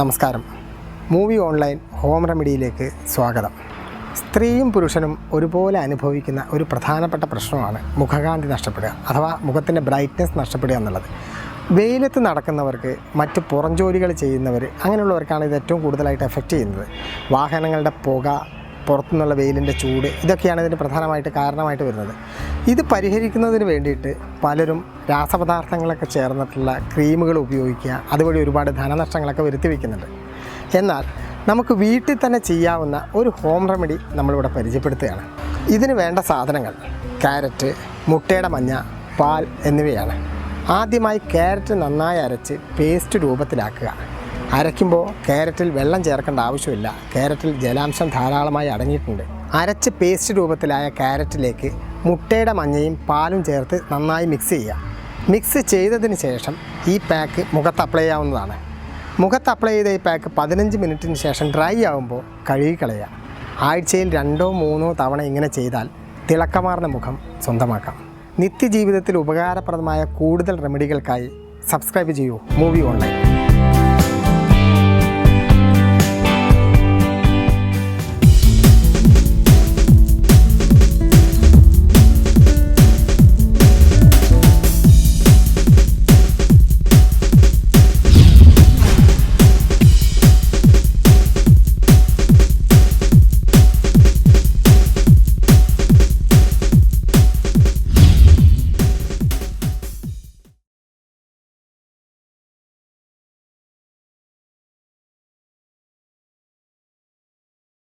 നമസ്കാരം. Movie online home റെമഡിയിലേക്ക് സ്വാഗതം. സ്ത്രീയും പുരുഷനും ഒരുപോലെ അനുഭവിക്കുന്ന ഒരു പ്രധാനപ്പെട്ട പ്രശ്നമാണ് മുഖകാന്തി നഷ്ടപ്പെടുക അഥവാ മുഖത്തിന്റെ ബ്രൈറ്റ്നെസ് നഷ്ടപ്പെടുക എന്നുള്ളത്. വെയിലത്ത് നടക്കുന്നവർക്ക് മറ്റ് പുറം ജോലികൾ ചെയ്യുന്നവർ അങ്ങനെയുള്ളവർക്കാണ് ഇത് ഏറ്റവും കൂടുതലായിട്ട് എഫക്റ്റ് ചെയ്യുന്നത്. വാഹനങ്ങളുടെ പുക പുറത്തുനിന്നുള്ള വെയിലിന്റെ ചൂട് ഇതൊക്കെയാണ് ഇതിന് പ്രധാനമായിട്ട് കാരണമായിട്ട് വരുന്നത്. ഇത് പരിഹരിക്കുന്നതിന് വേണ്ടിയിട്ട് പലരും രാസപദാർത്ഥങ്ങളൊക്കെ ചേർന്നിട്ടുള്ള ക്രീമുകൾ ഉപയോഗിക്കുക അതുവഴി ഒരുപാട് ധനനഷ്ടങ്ങളൊക്കെ വരുത്തി വയ്ക്കുന്നുണ്ട് എന്നാൽ നമുക്ക് വീട്ടിൽ തന്നെ ചെയ്യാവുന്ന ഒരു ഹോം റെമഡി നമ്മളിവിടെ പരിചയപ്പെടുത്തുകയാണ്. ഇതിന് വേണ്ട സാധനങ്ങൾ ക്യാരറ്റ് മുട്ടയുടെ മഞ്ഞ പാൽ എന്നിവയാണ്. ആദ്യമായി ക്യാരറ്റ് നന്നായി അരച്ച് പേസ്റ്റ് രൂപത്തിലാക്കുക. അരയ്ക്കുമ്പോൾ ക്യാരറ്റിൽ വെള്ളം ചേർക്കേണ്ട ആവശ്യമില്ല. ക്യാരറ്റിൽ ജലാംശം ധാരാളമായി അടങ്ങിയിട്ടുണ്ട്. അരച്ച് പേസ്റ്റ് രൂപത്തിലായ ക്യാരറ്റിലേക്ക് മുട്ടയുടെ മഞ്ഞയും പാലും ചേർത്ത് നന്നായി മിക്സ് ചെയ്യുക. മിക്സ് ചെയ്തതിന് ശേഷം ഈ പാക്ക് മുഖത്ത് അപ്ലൈ ചെയ്യാവുന്നതാണ് മുഖത്ത് അപ്ലൈ ചെയ്ത ഈ പാക്ക് പതിനഞ്ച് മിനിറ്റിന് ശേഷം ഡ്രൈ ആകുമ്പോൾ കഴുകി കളയുക. ആഴ്ചയിൽ രണ്ടോ മൂന്നോ തവണ ഇങ്ങനെ ചെയ്താൽ തിളക്കമാർന്ന മുഖം സ്വന്തമാക്കാം. നിത്യജീവിതത്തിൽ ഉപകാരപ്രദമായ കൂടുതൽ റെമഡികൾക്കായി സബ്സ്ക്രൈബ് ചെയ്യൂ. Movie online